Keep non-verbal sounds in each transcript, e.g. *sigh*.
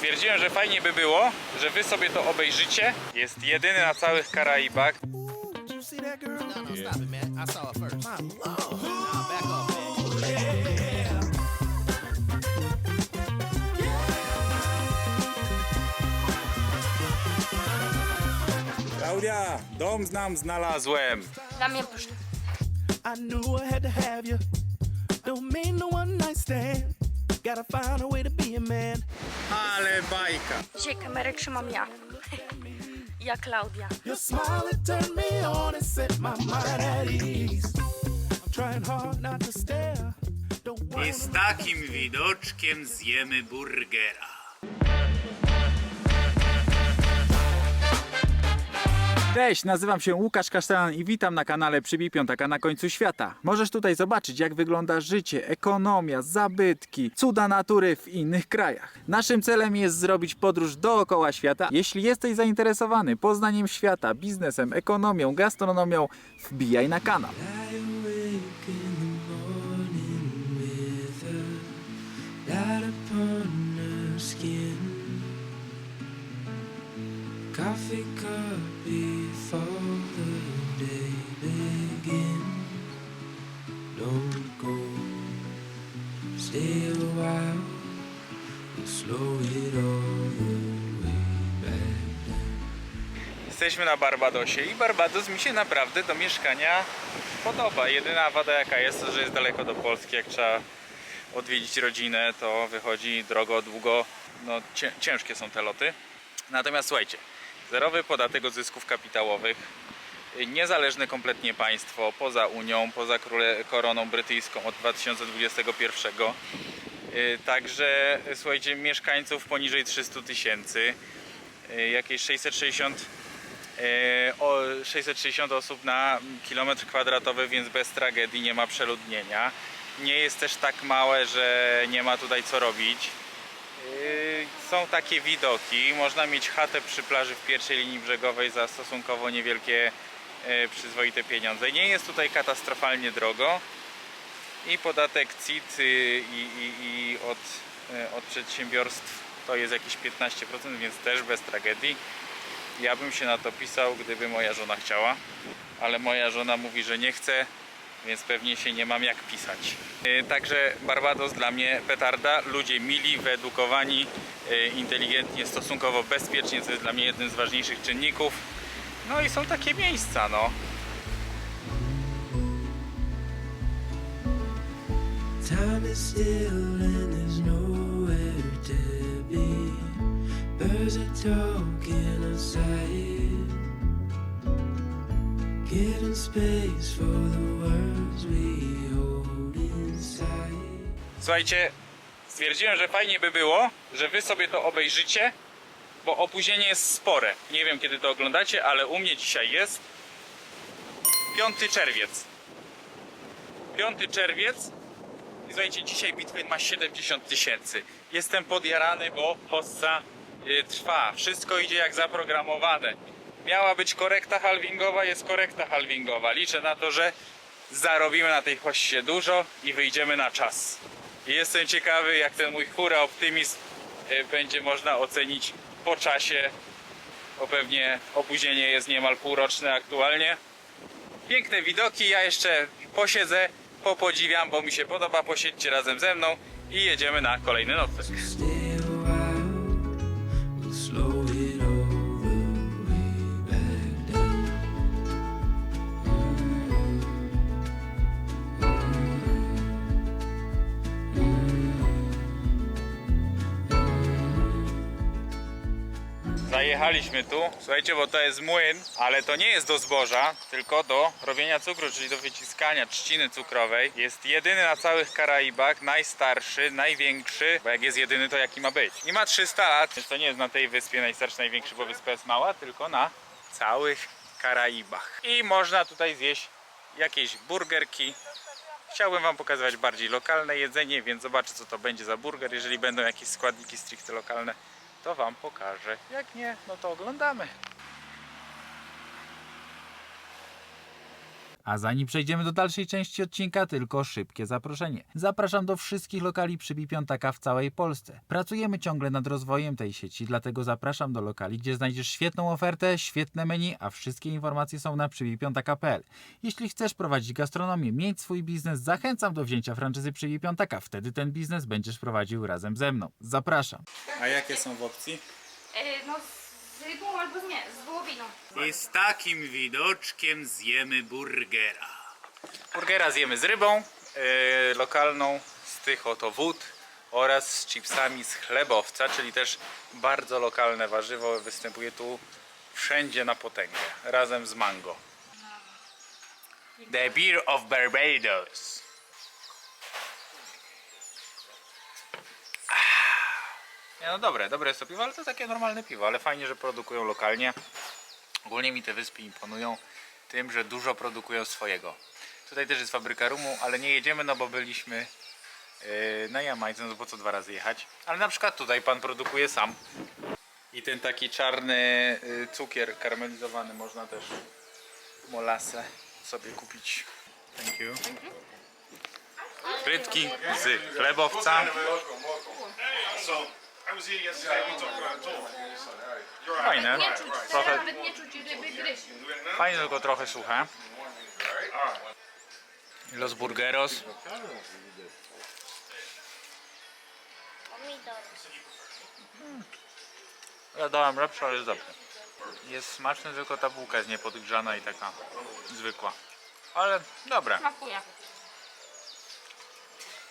Stwierdziłem, że fajnie by było, że wy sobie to obejrzycie. Jest jedyny na całych Karaibach. Klaudia, dom znam, znalazłem. Dla mnie proszę. I knew I had to have you. Don't mean no one night stand. Gotta find a way to be a man. Ale bajka. Dzisiaj kamerę trzymam ja. *laughs* Ja Klaudia. Your smile it turned me on and set my mind at ease. I'm trying hard not to stare. Don't I z takim widoczkiem zjemy burgera. Cześć, nazywam się Łukasz Kasztelan i witam na kanale Przybij Piątaka na końcu świata. Możesz tutaj zobaczyć jak wygląda życie, ekonomia, zabytki, cuda natury w innych krajach. Naszym celem jest zrobić podróż dookoła świata. Jeśli jesteś zainteresowany poznaniem świata, biznesem, ekonomią, gastronomią, wbijaj na kanał. Lie awake Jesteśmy na Barbadosie i Barbados mi się naprawdę do mieszkania podoba. Jedyna wada jaka jest, to że jest daleko do Polski. Jak trzeba odwiedzić rodzinę, to wychodzi drogo, długo. No, cię, ciężkie są te loty. Natomiast słuchajcie, zerowy podatek od zysków kapitałowych, niezależne kompletnie państwo, poza Unią, poza króle, koroną brytyjską od 2021. Y, Także słuchajcie, mieszkańców poniżej 300 tysięcy, y, jakieś 660 E, o 660 osób na kilometr kwadratowy, więc bez tragedii nie ma przeludnienia. Nie jest też tak małe, że nie ma tutaj co robić. E, Są takie widoki. Można mieć chatę przy plaży w pierwszej linii brzegowej za stosunkowo niewielkie, e, przyzwoite pieniądze. Nie jest tutaj katastrofalnie drogo. I podatek CIT y, i, i, i od, e, od przedsiębiorstw to jest jakieś 15%, więc też bez tragedii. Ja bym się na to pisał, gdyby moja żona chciała, ale moja żona mówi, że nie chce, więc pewnie się nie mam jak pisać. Yy, Także Barbados dla mnie petarda, ludzie mili, wyedukowani, yy, inteligentnie, stosunkowo bezpiecznie, co jest dla mnie jednym z ważniejszych czynników. No i są takie miejsca, no. Time is still and there's nowhere to be. Birds are talking outside. Getting space for the words we hold inside. Słuchajcie, stwierdziłem, że fajnie by było, że wy sobie to obejrzycie, bo opóźnienie jest spore. Nie wiem kiedy to oglądacie, ale u mnie dzisiaj jest 5 czerwiec. 5 czerwiec i słuchajcie, dzisiaj Bitcoin ma 70 tysięcy. Jestem podjarany, bo hossa trwa. Wszystko idzie jak zaprogramowane. Miała być korekta halvingowa, jest korekta halvingowa. Liczę na to, że zarobimy na tej hossie dużo i wyjdziemy na czas. Jestem ciekawy, jak ten mój hura optymizm y, będzie można ocenić po czasie, bo pewnie opóźnienie jest niemal półroczne aktualnie. Piękne widoki, ja jeszcze posiedzę, popodziwiam, bo mi się podoba, posiedźcie razem ze mną i jedziemy na kolejny nocleg. Slow it all Zajechaliśmy tu, słuchajcie, bo to jest młyn, ale to nie jest do zboża, tylko do robienia cukru, czyli do wyciskania trzciny cukrowej. Jest jedyny na całych Karaibach, najstarszy, największy, bo jak jest jedyny, to jaki ma być. I ma 300 lat, więc to nie jest na tej wyspie najstarszy, największy, bo wyspa jest mała, tylko na całych Karaibach. I można tutaj zjeść jakieś burgerki. Chciałbym Wam pokazywać bardziej lokalne jedzenie, więc zobaczę co to będzie za burger. Jeżeli będą jakieś składniki stricte lokalne, to Wam pokażę. Jak nie, no to oglądamy. A zanim przejdziemy do dalszej części odcinka, tylko szybkie zaproszenie. Zapraszam do wszystkich lokali Przybij Piątaka w całej Polsce. Pracujemy ciągle nad rozwojem tej sieci, dlatego zapraszam do lokali, gdzie znajdziesz świetną ofertę, świetne menu, a wszystkie informacje są na przybijpiątaka.pl. Jeśli chcesz prowadzić gastronomię, mieć swój biznes, zachęcam do wzięcia franczyzy Przybij Piątaka. Wtedy ten biznes będziesz prowadził razem ze mną. Zapraszam. A jakie są w opcji? no z rybą albo nie, z wołowiną. I z takim widoczkiem zjemy burgera. Burgera zjemy z rybą yy, lokalną, z tych oto wód oraz z chipsami z chlebowca, czyli też bardzo lokalne warzywo. Występuje tu wszędzie na potęgę, razem z mango. The beer of Barbados. Nie, no dobre, dobre jest to piwo, ale to takie normalne piwo, ale fajnie, że produkują lokalnie. Ogólnie mi te wyspy imponują tym, że dużo produkują swojego. Tutaj też jest fabryka rumu, ale nie jedziemy, no bo byliśmy yy, na Jamajce, no po co dwa razy jechać. Ale na przykład tutaj pan produkuje sam. I ten taki czarny yy, cukier karmelizowany można też molasę sobie kupić. Thank you. Frytki z chlebowca. Fajne. Nie czuć, Trochę nawet nie czuć ryby gryź. Fajne, tylko trochę suche. Los Burgeros. Ja dałem lepsze, ale jest dobre. Jest smaczny, tylko ta bułka jest niepodgrzana i taka zwykła. Ale dobre. Smakuje.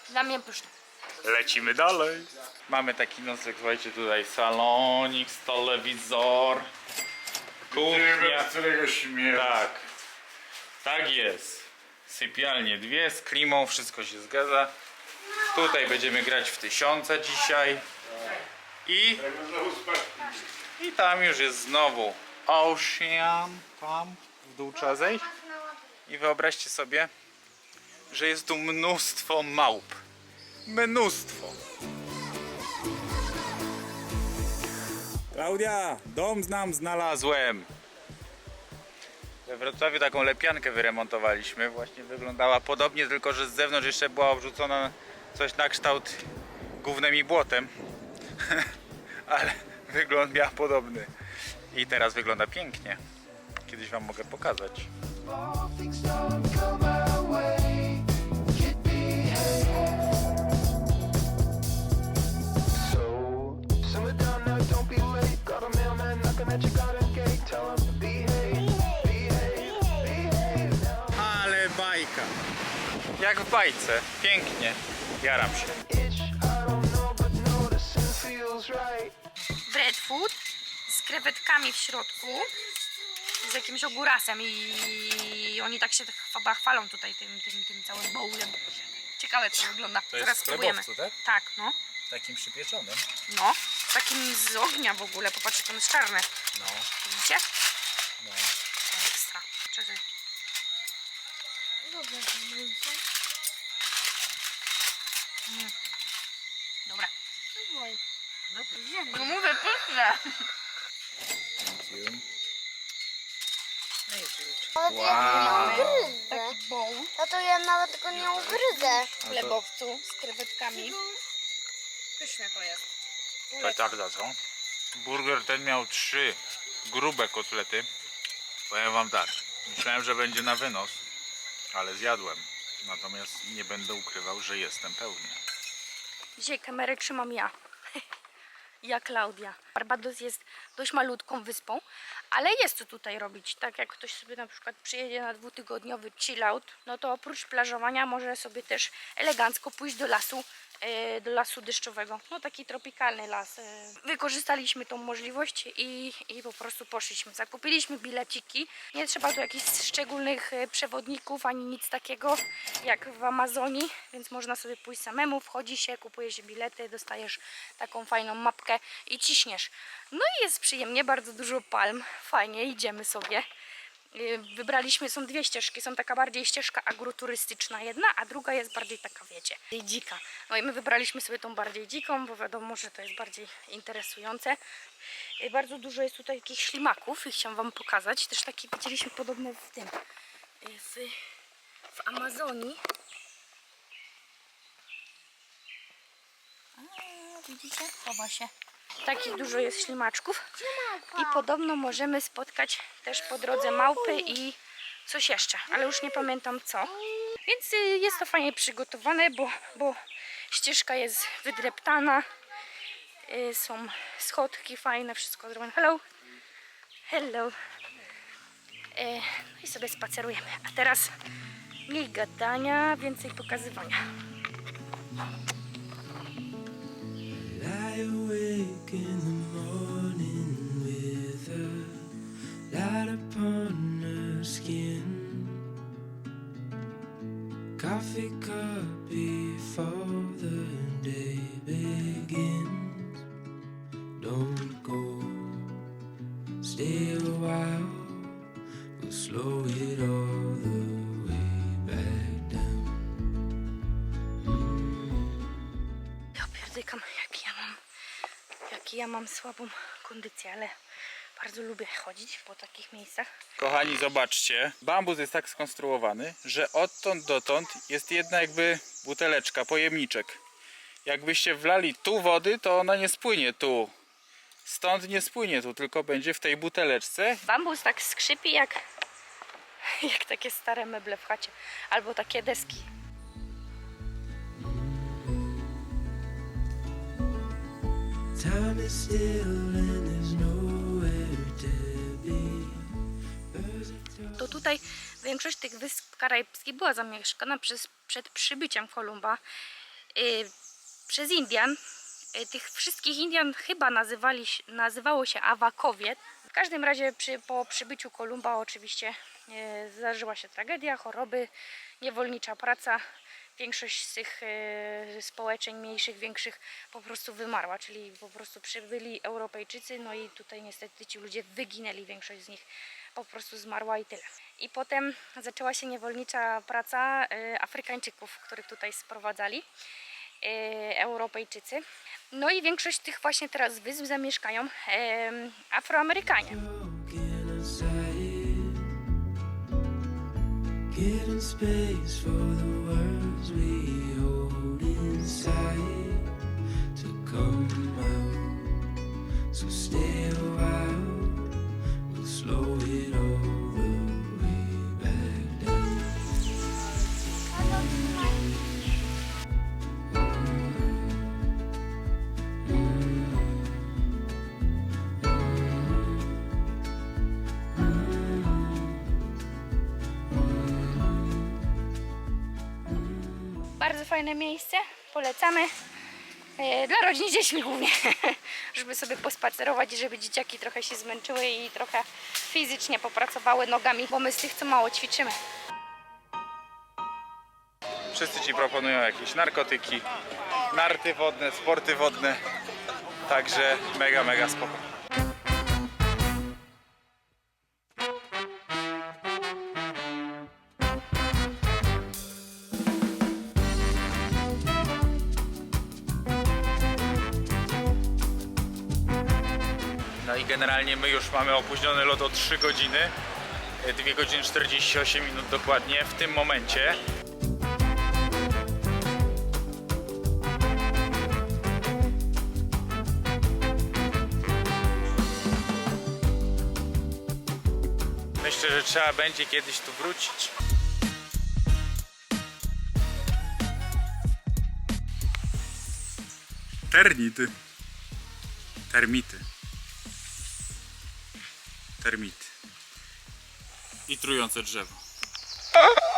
Dla mnie pyszne. Lecimy dalej. Mamy taki nocleg, słuchajcie, tutaj salonik, telewizor, kuchnia. którego śmierci. Tak, tak jest. Sypialnie dwie z klimą, wszystko się zgadza. Tutaj będziemy grać w tysiące dzisiaj. I, I tam już jest znowu ocean. Tam w dół trzeba zejść. I wyobraźcie sobie, że jest tu mnóstwo małp. Mnóstwo. Klaudia, dom nam znalazłem. We Wrocławiu taką lepiankę wyremontowaliśmy. Właśnie wyglądała podobnie, tylko że z zewnątrz jeszcze była obrzucona coś na kształt gównem i błotem. *laughs* Ale wygląd miał podobny. I teraz wygląda pięknie. Kiedyś Wam mogę pokazać. Jak w bajce. Pięknie. Jaram się. Itch, I don't know, but noticing feels right. bread food z krewetkami w środku z jakimś ogórasem i oni tak się chyba chwalą tutaj tym, tym, tym całym bowlem. Ciekawe to wygląda. jest Zaraz z spróbujemy. chlebowcu, tak? Tak, no. Takim przypieczonym. No. Takim z ognia w ogóle. Popatrzcie, to jest czarne. No, Widzicie? no. Ekstra. Czekaj. Mm. Dobra. No mówię, pyszne. Wow. Taki bowl No to ja nawet go nie ugryzę. w chlebowcu z krewetkami. Pyszne to jest. Petarda, co? Burger ten miał trzy grube kotlety. Powiem wam tak, myślałem, że będzie na wynos, ale zjadłem. Natomiast nie będę ukrywał, że jestem pełny. Dzisiaj kamerę trzymam ja. *laughs* Ja Klaudia. Barbados jest dość malutką wyspą, ale jest co tutaj robić. Tak jak ktoś sobie na przykład przyjedzie na dwutygodniowy chill out, no to oprócz plażowania może sobie też elegancko pójść do lasu, do lasu deszczowego. No taki tropikalny las. e. Wykorzystaliśmy tą możliwość i, i po prostu poszliśmy. Zakupiliśmy bileciki. Nie trzeba tu jakichś szczególnych e, przewodników ani nic takiego jak w Amazonii, więc można sobie pójść samemu, wchodzi się, kupuje się bilety, dostajesz taką fajną mapkę i ciśniesz. No i jest przyjemnie, bardzo dużo palm, fajnie, idziemy sobie. Yy, Wybraliśmy, są dwie ścieżki, są taka bardziej ścieżka agroturystyczna jedna, a druga jest bardziej taka, wiecie, dzika. No i my wybraliśmy sobie tą bardziej dziką, bo wiadomo, że to jest bardziej interesujące. Yy, Bardzo dużo jest tutaj takich ślimaków i chciałam Wam pokazać. Też takie widzieliśmy podobne w tym, y, w, w Amazonii. A, widzicie? Chowa się. Takich dużo jest ślimaczków. I podobno możemy spotkać też po drodze małpy i coś jeszcze, ale już nie pamiętam co. Więc y, jest to fajnie przygotowane, bo, bo ścieżka jest wydreptana. Y, Są schodki fajne, wszystko zrobione. Hello! Hello! E, No i sobie spacerujemy. A teraz mniej gadania, więcej pokazywania. Awake in the morning with a light upon her skin. Coffee cup before the day begins. Don't go, stay a while. We'll slow it all ja mam słabą kondycję, ale bardzo lubię chodzić po takich miejscach. Kochani, zobaczcie. Bambus jest tak skonstruowany, że odtąd dotąd jest jedna jakby buteleczka, pojemniczek. Jakbyście wlali tu wody, to ona nie spłynie tu. Stąd nie spłynie tu, tylko będzie w tej buteleczce. Bambus tak skrzypi jak, jak takie stare meble w chacie, albo takie deski. To tutaj większość tych wysp karaibskich była zamieszkana przez, przed przybyciem Kolumba y, przez Indian. Y, tych wszystkich Indian chyba nazywali, nazywało się Awakowie. W każdym razie przy, po przybyciu Kolumba oczywiście y, zdarzyła się tragedia, choroby, niewolnicza praca. Większość z tych y, społeczeń mniejszych, większych po prostu wymarła, czyli po prostu przybyli Europejczycy, no i tutaj niestety ci ludzie wyginęli, większość z nich po prostu zmarła i tyle. I potem zaczęła się niewolnicza praca y, Afrykańczyków, których tutaj sprowadzali y, Europejczycy. No i większość tych właśnie teraz wysp zamieszkają Afroamerykanie. outside. Giving space for the words we hold inside to come out. So stay a Bardzo fajne miejsce, polecamy. E, Dla rodzin z dziećmi głównie, *laughs* żeby sobie pospacerować i żeby dzieciaki trochę się zmęczyły i trochę fizycznie popracowały nogami, bo my z tych co mało ćwiczymy. Wszyscy ci proponują jakieś narkotyki, narty wodne, sporty wodne. Także mega, mega spoko. Generalnie my już mamy opóźniony lot o 3 godziny. 2 godziny 48 minut dokładnie w tym momencie. Myślę, że trzeba będzie kiedyś tu wrócić. Ternity. Termity. Termity. I trujące drzewo. *laughs*